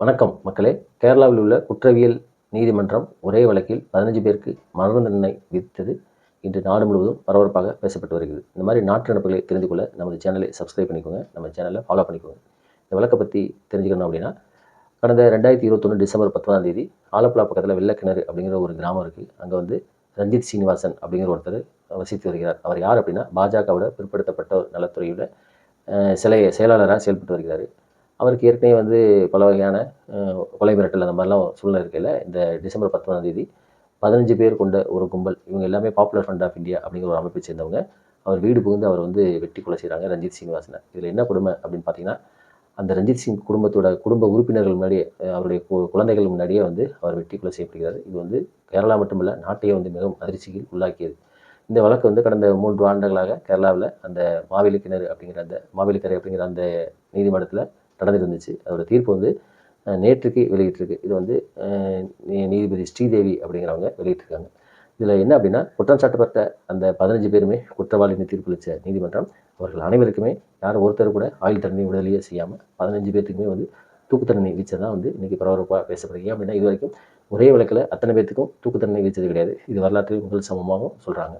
வணக்கம் மக்களே. கேரளாவில் உள்ள குற்றவியல் நீதிமன்றம் ஒரே வழக்கில் பதினஞ்சு பேருக்கு மரண தண்டனை விதித்தது. இன்று நாடு முழுவதும் பரபரப்பாக பேசப்பட்டு வருகிறது. இந்த மாதிரி நாட்டு நடப்புகளை தெரிந்து கொள்ள நமது சேனலை சப்ஸ்கிரைப் பண்ணிக்கோங்க. நம்ம சேனலை ஃபாலோ பண்ணிக்கோங்க. இந்த வழக்கை பற்றி தெரிஞ்சுக்கணும் அப்படின்னா கடந்த ரெண்டாயிரத்தி இருபத்தொன்று டிசம்பர் பத்தொன்பதாம் தேதி ஆலப்புழா பக்கத்தில் வெள்ளக்கிணறு அப்படிங்கிற ஒரு கிராமம் இருக்குது அங்கே வந்து ரஞ்சித் சீனிவாசன் அப்படிங்கிற ஒருத்தர் வசித்து வருகிறார். அவர் யார் அப்படின்னா பாஜகவோட பிற்படுத்தப்பட்ட நலத்துறையோட சிலையை செயலாளராக செயல்பட்டு வருகிறார். அவருக்கு ஏற்கனவே வந்து பல வகையான கொலை மிரட்டல் அந்த மாதிரிலாம் சூழ்நிலை இருக்கையில் இந்த டிசம்பர் பத்தொன்பதாம் தேதி பதினஞ்சு பேர் கொண்ட ஒரு கும்பல் இவங்க எல்லாமே பாப்புலர் ஃப்ரண்ட் ஆஃப் இந்தியா அப்படிங்கிற ஒரு அமைப்பை சேர்ந்தவங்க. அவர் வீடு புகுந்து அவர் வந்து வெட்டி கொலை செய்கிறாங்க ரஞ்சித் சீனிவாசனை. இதில் என்ன கொடுமை அப்படின்னு பார்த்தீங்கன்னா அந்த ரஞ்சித் சிங் குடும்பத்தோட குடும்ப உறுப்பினர்கள் முன்னாடியே அவருடைய கு- குழந்தைகள் முன்னாடியே வந்து அவர் வெட்டி கொலை செய்யப்படுகிறார். இது வந்து கேரளா மட்டுமல்ல நாட்டையே வந்து மிகவும் அதிர்ச்சியில் உள்ளாக்கியது. இந்த வழக்கு வந்து கடந்த மூன்று ஆண்டுகளாக கேரளாவில் அந்த மாவேலி கிணறு அப்படிங்கிற அந்த மாவேலிக்கரை அப்படிங்கிற அந்த நீதிமன்றத்தில் நடந்துட்டு இருந்துச்சு. அதோட தீர்ப்பு வந்து நேற்றுக்கு வெளியிட்டிருக்கு. இது வந்து நீதிபதி ஸ்ரீதேவி அப்படிங்கிறவங்க வெளியிட்டிருக்காங்க. இதில் என்ன அப்படின்னா குற்றம் சாட்டப்பட்ட அந்த பதினஞ்சு பேருமே குற்றவாளின்னு தீர்ப்பளித்த நீதிமன்றம் அவர்கள் அனைவருக்குமே யாரும் ஒருத்தர் கூட ஆயுள் தண்டனை விடுதலையே செய்யாமல் பதினஞ்சு பேர்த்துக்குமே வந்து தூக்கு தண்டனை வீச்சதான் வந்து இன்றைக்கி பரபரப்பாக பேசப்படுது. ஏன் அப்படின்னா இது வரைக்கும் ஒரே வழக்கில் அத்தனை பேர்த்துக்கும் தூக்கு தண்டனை வீச்சது கிடையாது. இது வரலாற்றில் முதல் சமமாகவும் சொல்கிறாங்க